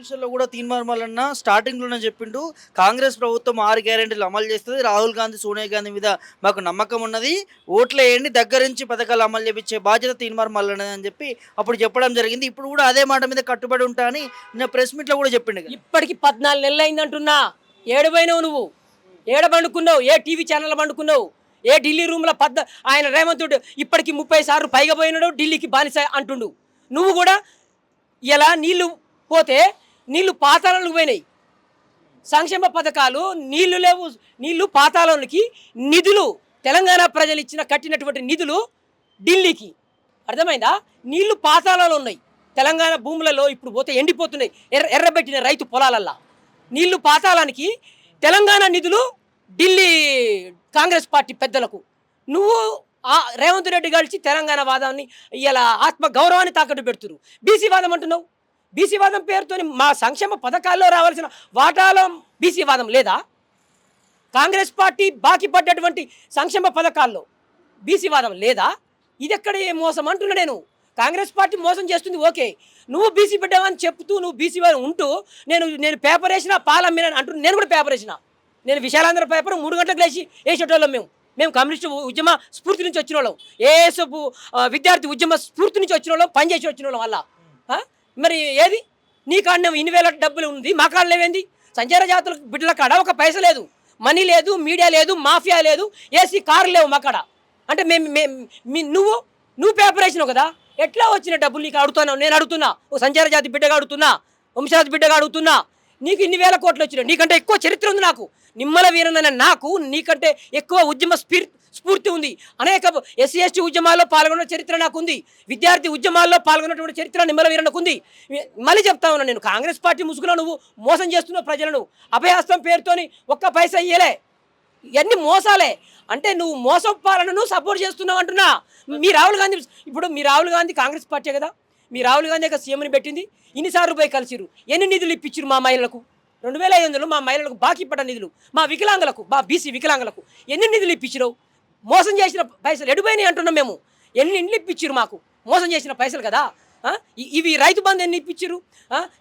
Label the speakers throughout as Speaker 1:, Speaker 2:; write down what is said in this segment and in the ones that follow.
Speaker 1: విషయంలో కూడా తీన్మార్ మల్లన్న స్టార్టింగ్లోనే చెప్పిండు. కాంగ్రెస్ ప్రభుత్వం ఆరు గ్యారెంటీలు అమలు చేస్తుంది. రాహుల్ గాంధీ సోనియా గాంధీ మీద మాకు నమ్మకం ఉన్నది. ఓట్లు వేయండి దగ్గర నుంచి పథకాలు అమలు చేపించే బాధ్యత తీన్మార్ అని చెప్పి అప్పుడు చెప్పడం జరిగింది. ఇప్పుడు కూడా అదే మాట మీద కట్టుబడి ఉంటా అని నేను ప్రెస్ మీట్లో కూడా చెప్పిండు
Speaker 2: ఇప్పటికి పద్నాలుగు నెలలు అయిందంటున్నా ఏడబోయినావు నువ్వు. ఏడ పండుకున్నావు? ఏ టీవీ ఛానల్ పండుకున్నావు? ఏ ఢిల్లీ రూమ్లో పద్ద ఆయన రేవంతుడు ఇప్పటికి ముప్పై సార్లు పైగా పోయినాడు ఢిల్లీకి బానిస అంటుండు. నువ్వు కూడా ఇలా నీళ్ళు పోతే నీళ్ళు పాతాళాలకు పోయినాయి. సంక్షేమ పథకాలు నీళ్ళు లేవు నీళ్ళు పాతాళానికి నిధులు. తెలంగాణ ప్రజలు ఇచ్చిన కట్టినటువంటి నిధులు ఢిల్లీకి. అర్థమైందా? నీళ్ళు పాతాళాలు ఉన్నాయి. తెలంగాణ భూములలో ఇప్పుడు పోతే ఎండిపోతున్నాయి. ఎర్ర ఎర్రబెట్టిన రైతు పొలాలల్లా. నీళ్ళు పాతాళానికి తెలంగాణ నిధులు ఢిల్లీ కాంగ్రెస్ పార్టీ పెద్దలకు. నువ్వు ఆ రేవంత్ రెడ్డి కలిసి తెలంగాణ వాదాన్ని ఇలా ఆత్మ గౌరవాన్ని తాకట్టు పెడుతురు బీసీ వాదం అంటున్నావు. బీసీవాదం పేరుతోని మా సంక్షేమ పథకాల్లో రావాల్సిన వాటాలో బీసీ వాదం లేదా? కాంగ్రెస్ పార్టీ బాకీ పడ్డటువంటి సంక్షేమ పథకాల్లో బీసీ వాదం లేదా? ఇది ఎక్కడ ఏ మోసం అంటున్నా నేను. కాంగ్రెస్ పార్టీ మోసం చేస్తుంది ఓకే. నువ్వు బీసీ బిడ్డవని చెప్తూ నువ్వు బీసీ వారు ఉంటూ నేను నేను పేపర్ వేసిన పాలమ్మిన అంటున్నాను నేను కూడా పేపర్ వేసిన. నేను విశాలాంధ్ర పేపర్ మూడు గంటలకు లేచి వేసేటోళ్ళం మేము. మేము కమ్యూనిస్ట్ ఉద్యమ స్ఫూర్తి నుంచి వచ్చిన వాళ్ళం ఏసపు విద్యార్థి ఉద్యమ స్ఫూర్తి నుంచి వచ్చిన వాళ్ళం పనిచేసి వచ్చిన వాళ్ళం వల్ల మరి ఏది? నీ కాడ ఇన్ని వేల డబ్బులు ఉంది మా కాడ లేవేంది? సంచార జాతుల బిడ్డల కాడ ఒక పైస లేదు. మనీ లేదు మీడియా లేదు మాఫియా లేదు ఏసీ కార్లు లేవు మా కాడ. అంటే మేము మేము నువ్వు నువ్వు పేపర్ వేసినావు కదా? ఎట్లా వచ్చిన డబ్బులు నీకు అడుగుతున్నావు? నేను అడుగుతున్నా. ఓ సంచార జాతి బిడ్డగా అడుగుతున్నా వంశరాజు బిడ్డగా అడుగుతున్నా. నీకు ఇన్ని వేల కోట్లు వచ్చినాయి. నీకంటే ఎక్కువ చరిత్ర ఉంది నాకు. నిమ్మల వీరనన్న నాకు నీకంటే ఎక్కువ ఉద్యమ స్పిరిట్ స్ఫూర్తి ఉంది. అనేక ఎస్సీ ఎస్టీ ఉద్యమాల్లో పాల్గొన్న చరిత్ర నాకు ఉంది విద్యార్థి ఉద్యమాల్లో పాల్గొన్నటువంటి చరిత్ర నిమ్మల వీరనకుంది. ఉంది మళ్ళీ చెప్తా ఉన్నా నేను కాంగ్రెస్ పార్టీ ముసుగులో నువ్వు మోసం చేస్తున్నావు ప్రజలను. అభయహస్తం పేరుతోని ఒక్క పైసా ఇయ్యలే. ఇవన్నీ మోసాలే. అంటే నువ్వు మోసం పాలనను సపోర్ట్ చేస్తున్నావు అంటున్నా. మీ రాహుల్ గాంధీ ఇప్పుడు మీ రాహుల్ గాంధీ కాంగ్రెస్ పార్టీ కదా. మీ రాహుల్ గాంధీ యొక్క సీఎంని పెట్టింది. ఇన్నిసార్లు పోయి కలిసిరు ఎన్ని నిధులు ఇప్పించారు మా మహిళలకు? రెండు వేల ఐదు వందలు మా మహిళలకు బాకీ పడ్డ నిధులు. మా వికలాంగులకు మా బీసీ వికలాంగులకు ఎన్ని నిధులు ఇప్పించినావు మోసం చేసిన పైసలు ఎడిపోయినాయి అంటున్నాం మేము. ఎన్ని ఇండ్లు ఇప్పించారు మాకు? మోసం చేసిన పైసలు కదా? ఇవి రైతు బంధు ఎన్ని ఇప్పించారు?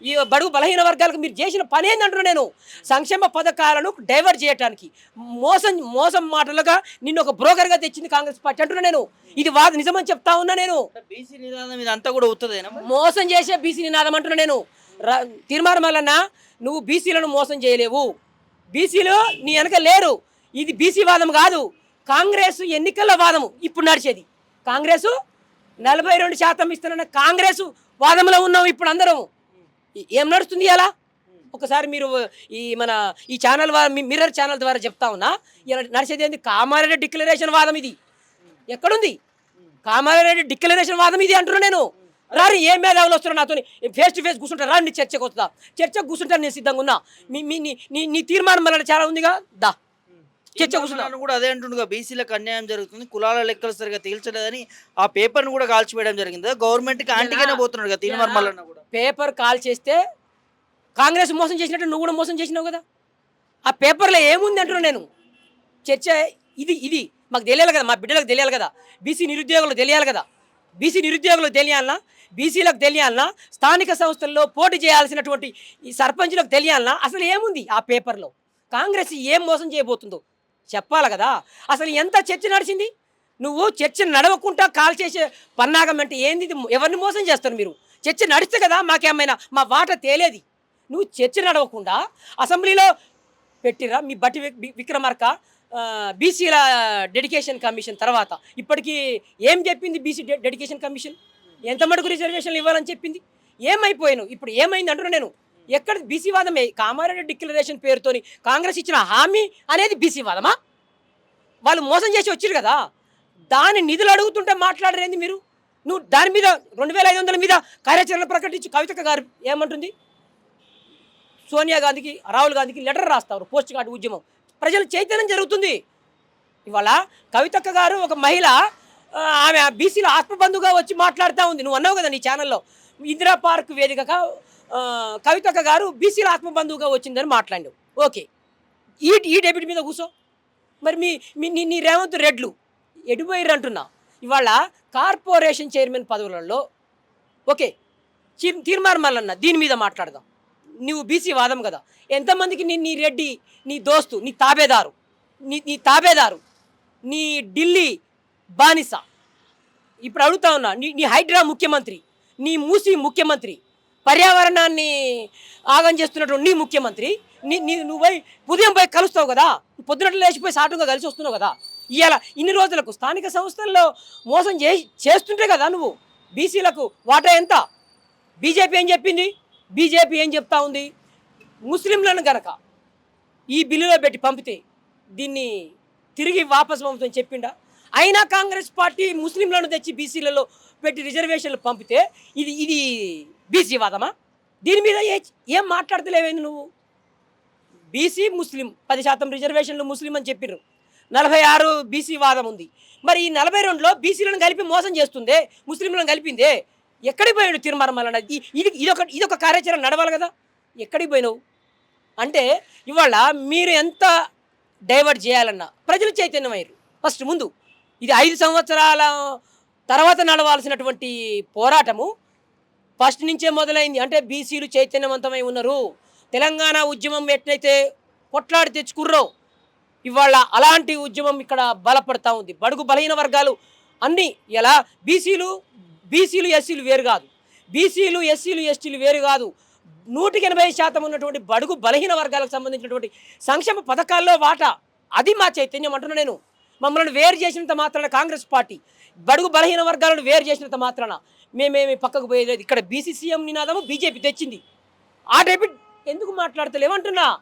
Speaker 2: ఈ బడుగు బలహీన వర్గాలకు మీరు చేసిన పని ఏందంటున్నా నేను? సంక్షేమ పథకాలను డైవర్ట్ చేయడానికి మోసం మోసం మాటలుగా నిన్ను ఒక బ్రోకర్గా తెచ్చింది కాంగ్రెస్ పార్టీ అంటున్నా నేను. ఇది వాద నిజమని చెప్తా ఉన్నా నేను.
Speaker 1: బీసీ నిదానం ఇదంతా కూడా అవుతుందేనా?
Speaker 2: మోసం చేసే బీసీ నినాదం అంటున్నా నేను. తీర్మానం వలన నువ్వు బీసీలను మోసం చేయలేవు. బీసీలు నీ వెనక లేరు. ఇది బీసీ వాదం కాదు. కాంగ్రెస్ ఎన్నికల వాదము ఇప్పుడు నడిచేది. కాంగ్రెస్ నలభై రెండు శాతం ఇస్తున్న కాంగ్రెస్ వాదంలో ఉన్నాం ఇప్పుడు అందరం ఏం నడుస్తుంది అలా ఒకసారి మీరు ఈ మన ఈ ఛానల్ మీ మిర్రర్ ఛానల్ ద్వారా చెప్తా ఉన్నా ఇలా నడిచేది ఏంది? కామారెడ్డి డిక్లరేషన్ వాదం ఇది. ఎక్కడుంది? కామారెడ్డి డిక్లరేషన్ వాదం ఇది అంటున్నా నేను. రారు ఏం మేధావులు వస్తున్నా నాతో ఫేస్ టు ఫేస్ కూర్చుంటా రా నీ చర్చకు వస్తుందా చర్చకు కూర్చుంటా నేను సిద్ధంగా ఉన్నా. మీ మీ నీ- నీ నీ తీర్మానం వల్ల చాలా ఉందిగా? దా. చర్చ
Speaker 1: కూడా అదే అంటుండగా బీసీలకు అన్యాయం జరుగుతుంది కులాల లెక్కలు సరిగా తేల్చలేదని ఆ పేపర్ను కూడా కాల్చివేయడం జరిగింది? గవర్నమెంట్కి యాంటీగానే పోతున్నాడు కదా తీన్మార్ మల్లన్న కూడా.
Speaker 2: పేపర్ కాల్ చేస్తే కాంగ్రెస్ మోసం చేసినట్టు నువ్వు కూడా మోసం చేసినావు కదా? ఆ పేపర్లో ఏముంది అంటున్నా నేను? చర్చ ఇది ఇది. మాకు తెలియాలి కదా మా బిడ్డలకు తెలియాలి కదా. బీసీ నిరుద్యోగులకు తెలియాలి కదా. బీసీ నిరుద్యోగులకు తెలియాలన్నా బీసీలకు తెలియాలన్నా స్థానిక సంస్థల్లో పోటీ చేయాల్సినటువంటి ఈ సర్పంచులకు తెలియాలన్నా అసలు ఏముంది ఆ పేపర్లో? కాంగ్రెస్ ఏం మోసం చేయబోతుందో? చెప్పాలి కదా. అసలు ఎంత చర్చ నడిచింది? నువ్వు చర్చ నడవకుండా కాల్ చేసే పన్నాగం అంటే ఏంది? ఎవరిని మోసం చేస్తారు మీరు? చర్చ నడిస్తే కదా మాకేమైనా మా వాట తేలేది. నువ్వు చర్చ నడవకుండా అసెంబ్లీలో పెట్టిరా మీ బట్టి విక్రమార్క బీసీల డెడికేషన్ కమిషన్ తర్వాత. ఇప్పటికీ ఏం చెప్పింది బీసీ డెడికేషన్ కమిషన్? ఎంత మటుకు రిజర్వేషన్లు ఇవ్వాలని చెప్పింది? ఏమైపోయాను? ఇప్పుడు ఏమైంది అంటున్నా నేను. ఎక్కడ బీసీవాదమే? కామారెడ్డి డిక్లరేషన్ పేరుతోని కాంగ్రెస్ ఇచ్చిన హామీ అనేది బీసీ వాదమా వాళ్ళు మోసం చేసి వచ్చారు కదా. దాని నిధులు అడుగుతుంటే మాట్లాడరేంది మీరు? నువ్వు దాని మీద రెండు వేల ఐదు వందల మీద కార్యాచరణ ప్రకటించి కవితక్క గారు ఏమంటుంది? సోనియా గాంధీకి రాహుల్ గాంధీకి లెటర్ రాస్తారు పోస్ట్ కార్డు ఉద్యమం. ప్రజల చైతన్యం జరుగుతుంది. ఇవాళ కవితక్క గారు ఒక మహిళ ఆమె బీసీలో ఆత్మబంధుగా వచ్చి మాట్లాడుతూ ఉంది. నువ్వు అన్నావు కదా నీ ఛానల్లో ఇందిరా పార్క్ వేదికగా కవితక్క గారు బీసీల ఆత్మబంధువుగా వచ్చిందని మాట్లాడావు ఓకే. ఈ ఈ డెబిట్ మీద కూర్చో మరి మీ మీ నీ రేవంత్ రెడ్లు ఎడిపోయారు అంటున్నా. ఇవాళ కార్పొరేషన్ చైర్మన్ పదవులలో ఓకే చీ- తీర్మానం మల్లన్న దీని మీద మాట్లాడదాం. నువ్వు బీసీ వాదం కదా. ఎంతమందికి నీ నీ రెడ్డి నీ దోస్తు నీ తాబేదారు నీ నీ తాబేదారు నీ ఢిల్లీ బానిస. ఇప్పుడు అడుగుతా ఉన్నా నీ నీ హైడ్రా ముఖ్యమంత్రి నీ మూసి ముఖ్యమంత్రి పర్యావరణాన్ని ఆగం చేస్తున్నటువంటి నీ ముఖ్యమంత్రి. నీ నీ నువ్వు పోయి ఉదయం పోయి కలుస్తావు కదా. పొద్దునట్లు లేచిపోయి సాటుగా కలిసి వస్తున్నావు కదా. ఇవాళ ఇన్ని రోజులకు స్థానిక సంస్థల్లో మోసం చే చేస్తుంటే కదా నువ్వు. బీసీలకు వాటా ఎంత? బీజేపీ ఏం చెప్పింది? బీజేపీ ఏం చెప్తా ఉంది? ముస్లింలను గనక ఈ బిల్లులో పెట్టి పంపితే దీన్ని తిరిగి వాపసు పంపుతామని చెప్పిండా? అయినా కాంగ్రెస్ పార్టీ ముస్లింలను తెచ్చి బీసీలలో పెట్టి రిజర్వేషన్లు పంపితే ఇది ఇది బీసీ వాదమా? దీని మీద ఏ ఏం మాట్లాడతలేవేంది నువ్వు? బీసీ ముస్లిం పది శాతం రిజర్వేషన్లు ముస్లిం అని చెప్పిర్రు. నలభై ఆరు బీసీ వాదం ఉంది. మరి ఈ నలభై రెండులో బీసీలను కలిపి మోసం చేస్తుందే? ముస్లింలను కలిపిందే? ఎక్కడికి పోయాడు తిరుమల ఇది ఇది ఇదొక ఇదొక కార్యాచరణ నడవాలి కదా? ఎక్కడికి పోయినావు? అంటే ఇవాళ మీరు ఎంత డైవర్ట్ చేయాలన్నా ప్రజలు చైతన్యమయ్యారు. ఫస్ట్ ముందు ఇది ఐదు సంవత్సరాల తర్వాత నడవాల్సినటువంటి పోరాటము ఫస్ట్ నుంచే మొదలైంది. అంటే బీసీలు చైతన్యవంతమై ఉన్నారు. తెలంగాణ ఉద్యమం ఎట్లయితే కొట్లాడి తెచ్చుకుర్రో ఇవాళ అలాంటి ఉద్యమం ఇక్కడ బలపడతా ఉంది. బడుగు బలహీన వర్గాలు అన్నీ ఎలా? బీసీలు బీసీలు ఎస్సీలు వేరు కాదు. బీసీలు ఎస్సీలు ఎస్టీలు వేరు కాదు. నూటికి ఎనభై శాతం ఉన్నటువంటి బడుగు బలహీన వర్గాలకు సంబంధించినటువంటి సంక్షేమ పథకాల్లో వాటా? అది మా చైతన్యం అంటున్నా నేను. మమ్మల్ని వేరు చేసినంత మాత్రాన కాంగ్రెస్ పార్టీ. బడుగు బలహీన వర్గాలను వేరు చేసినంత మాత్రాన మేమేమి పక్కకు పోయేది. ఇక్కడ బీసీసీఎం నినాదము బీజేపీ తెచ్చింది. ఆ టైపు ఎందుకు మాట్లాడతలేమంటున్నా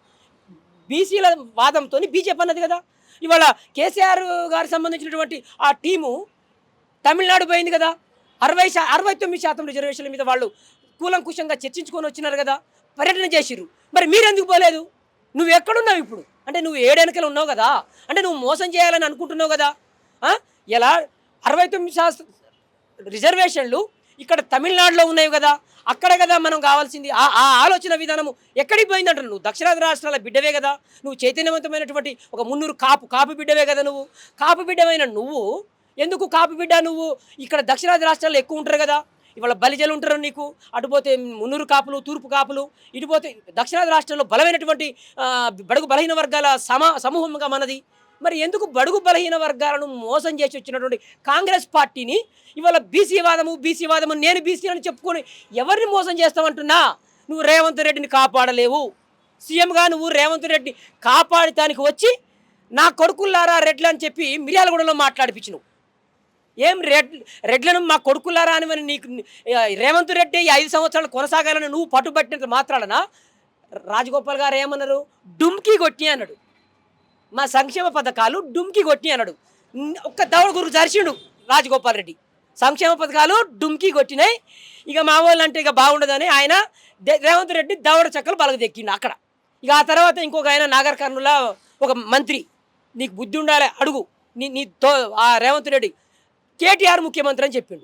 Speaker 2: బీసీల వాదంతో బీజేపీ అన్నది కదా. ఇవాళ కేసీఆర్ గారికి సంబంధించినటువంటి ఆ టీము తమిళనాడు పోయింది కదా. అరవై శా అరవై తొమ్మిది శాతం రిజర్వేషన్ల మీద వాళ్ళు కూలంకుశంగా చర్చించుకొని వచ్చినారు కదా. పర్యటన చేసిర్రు. మరి మీరెందుకు పోలేదు? నువ్వు ఎక్కడున్నావు ఇప్పుడు? అంటే నువ్వు ఏడెనకలు ఉన్నావు కదా. అంటే నువ్వు మోసం చేయాలని అనుకుంటున్నావు కదా. ఎలా? అరవై తొమ్మిది శాతం రిజర్వేషన్లు ఇక్కడ తమిళనాడులో ఉన్నాయి కదా అక్కడ కదా మనం కావాల్సింది. ఆ ఆ ఆలోచన విధానము ఎక్కడికి పోయిందంటారు నువ్వు? దక్షిణాది రాష్ట్రాల బిడ్డవే కదా. నువ్వు చైతన్యవంతమైనటువంటి ఒక మున్నూరు కాపు కాపు బిడ్డవే కదా నువ్వు. కాపు బిడ్డమైన నువ్వు ఎందుకు కాపు బిడ్డ నువ్వు? ఇక్కడ దక్షిణాది రాష్ట్రాల్లో ఎక్కువ ఉంటారు కదా. ఇవాళ బలిజలు ఉంటారు నీకు. అటుపోతే మున్నూరు కాపులు తూర్పు కాపులు ఇటుపోతే దక్షిణాది రాష్ట్రంలో బలమైనటువంటి బడుగు బలహీన వర్గాల సమా సమూహంగా మనది. మరి ఎందుకు బడుగు బలహీన వర్గాలను మోసం చేసి వచ్చినటువంటి కాంగ్రెస్ పార్టీని? ఇవాళ బీసీ వాదము బీసీ వాదము నేను బీసీ అని చెప్పుకొని ఎవరిని మోసం చేస్తామంటున్నా? నువ్వు రేవంత్ రెడ్డిని కాపాడలేవు. సీఎంగా నువ్వు రేవంత్ రెడ్డి కాపాడటానికి వచ్చి నా కొడుకుల్లారా రెడ్లు అని చెప్పి మిర్యాలగూడలో మాట్లాడిపించినావు. ఏం రెడ్ రెడ్లను మా కొడుకులారా అని నీకు రేవంత్ రెడ్డి ఐదు సంవత్సరాలు కొనసాగాలని నువ్వు పట్టుబట్టినంత మాత్రాలన? రాజగోపాల్ గారు ఏమన్నారు? డుమ్కి కొట్టి అన్నాడు. మా సంక్షేమ పథకాలు డుమ్కి కొట్టి అన్నాడు. ఒక్క దవడ గురు జరిచిండు రాజగోపాల్ రెడ్డి. సంక్షేమ పథకాలు డుమ్కి కొట్టినాయి. ఇక మా వాళ్ళు అంటే ఇక బాగుండదని ఆయన దే- రేవంత్ రెడ్డి దవడ చెక్కలు బలగదెక్కిండు అక్కడ. ఇక ఆ తర్వాత ఇంకొక ఆయన నాగర్ కర్నూల ఒక మంత్రి. నీకు బుద్ధి ఉండాలి అడుగు. నీ నీ తో ఆ రేవంత్ రెడ్డి కేటీఆర్ ముఖ్యమంత్రి అని చెప్పిండు.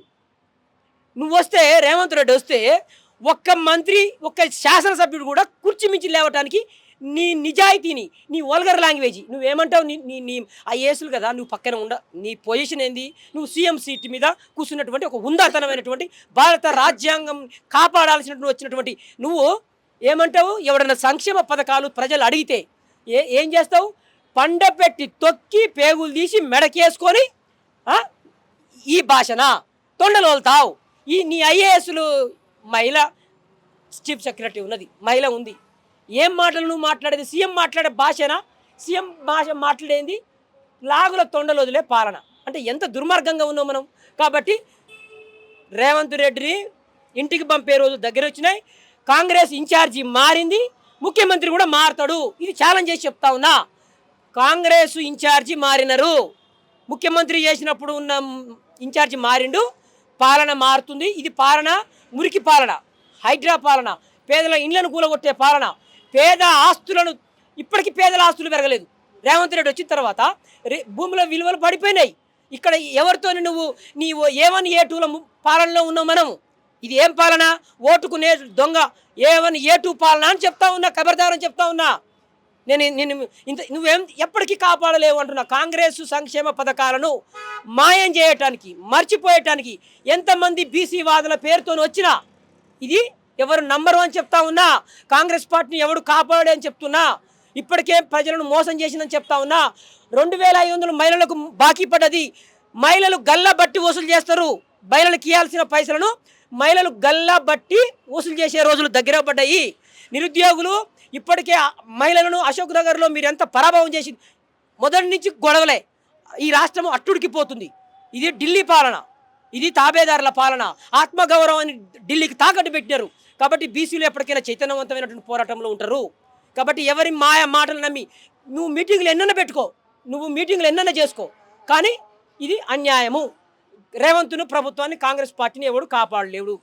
Speaker 2: నువ్వు వస్తే రేవంత్ రెడ్డి వస్తే ఒక్క మంత్రి ఒక్క శాసనసభ్యుడు కూడా కుర్చీ మించి లేవటానికి నీ నిజాయితీని నీ వల్గర్ లాంగ్వేజ్. నువ్వేమంటావు? నీ నీ నీ ఐఏఎస్లు కదా నువ్వు పక్కన ఉండ నీ పొజిషన్ ఏంది? నువ్వు సీఎం సీట్ మీద కూర్చున్నటువంటి ఒక ఉందాతనమైనటువంటి భారత రాజ్యాంగం కాపాడాల్సినటువంటి వచ్చినటువంటి నువ్వు ఏమంటావు? ఎవడన్నా సంక్షేమ పథకాలు ప్రజలు అడిగితే ఏ ఏం చేస్తావు? పండపెట్టి తొక్కి పేగులు తీసి మెడకేసుకొని ఈ భాషన? తొండలు వదులుతావు ఈ నీ ఐఏఎస్లు మహిళ చీఫ్ సెక్రటరీ ఉన్నది మహిళ ఉంది. ఏం మాటలు నువ్వు మాట్లాడేది? సీఎం మాట్లాడే భాషనా? సీఎం భాష మాట్లాడేది? లాగుల తొండలు వదిలే పాలన. అంటే ఎంత దుర్మార్గంగా ఉన్నాం మనం? కాబట్టి రేవంత్ రెడ్డిని ఇంటికి పంపే రోజు దగ్గర వచ్చినాయి. కాంగ్రెస్ ఇన్ఛార్జి మారింది. ముఖ్యమంత్రి కూడా మారతాడు. ఇది ఛాలెంజ్ చేసి చెప్తా ఉన్నా. కాంగ్రెస్ ఇన్ఛార్జి మారినరు. ముఖ్యమంత్రి చేసినప్పుడు ఉన్న ఇన్ఛార్జి మారిండు. పాలన మారుతుంది. ఇది పాలన మురికి పాలన హైడ్రా పాలన పేదల ఇండ్లను కూలగొట్టే పాలన. పేద ఆస్తులను ఇప్పటికీ పేదల ఆస్తులు పెరగలేదు. రేవంత్ రెడ్డి వచ్చిన తర్వాత రే- భూముల విలువలు పడిపోయినాయి. ఇక్కడ ఎవరితో నువ్వు నీ ఏ వన్ ఏ టూల పాలనలో ఉన్నావు మనము. ఇది ఏం పాలన? ఓటుకు నే దొంగ ఏ వన్ ఏ టూ పాలన అని చెప్తా ఉన్నా ఖబర్దారని చెప్తా ఉన్నా. నేను నేను ఇంత నువ్వేం ఎప్పటికీ కాపాడలేవు అంటున్నా. కాంగ్రెస్ సంక్షేమ పథకాలను మాయం చేయటానికి మర్చిపోయటానికి ఎంతమంది బీసీ వాదుల పేరుతో వచ్చినా ఇది ఎవరు నంబరు అని చెప్తా ఉన్నా కాంగ్రెస్ పార్టీని ఎవడు కాపాడే అని చెప్తున్నా ఇప్పటికే ప్రజలను మోసం చేసిందని చెప్తా ఉన్నా రెండు వేల ఐదు వందలు మహిళలకు బాకీ పడ్డది మహిళలు గల్లా బట్టి వసూలు చేస్తారు మహిళలకు ఇవ్వాల్సిన పైసలను మహిళలు గల్లా బట్టి వసూలు చేసే రోజులు దగ్గర పడ్డాయి. నిరుద్యోగులు ఇప్పటికే మహిళలను అశోక్ నగర్లో మీరు ఎంత పరాభవం చేసి మొదటి నుంచి గొడవలే. ఈ రాష్ట్రం అట్టుడికిపోతుంది ఇది ఢిల్లీ పాలన. ఇది తాబేదారుల పాలన. ఆత్మగౌరవాన్ని ఢిల్లీకి తాకట్టు పెట్టారు కాబట్టి బీసీలు ఎప్పటికైనా చైతన్యవంతమైనటువంటి పోరాటంలో ఉంటారు. కాబట్టి ఎవరి మాయ మాటలు నమ్మి నువ్వు మీటింగ్లు ఎన్నైనా పెట్టుకో నువ్వు మీటింగ్లు ఎన్నైనా చేసుకో కానీ ఇది అన్యాయము. రేవంత్ను ప్రభుత్వాన్ని కాంగ్రెస్ పార్టీని ఎవడు కాపాడలేడు.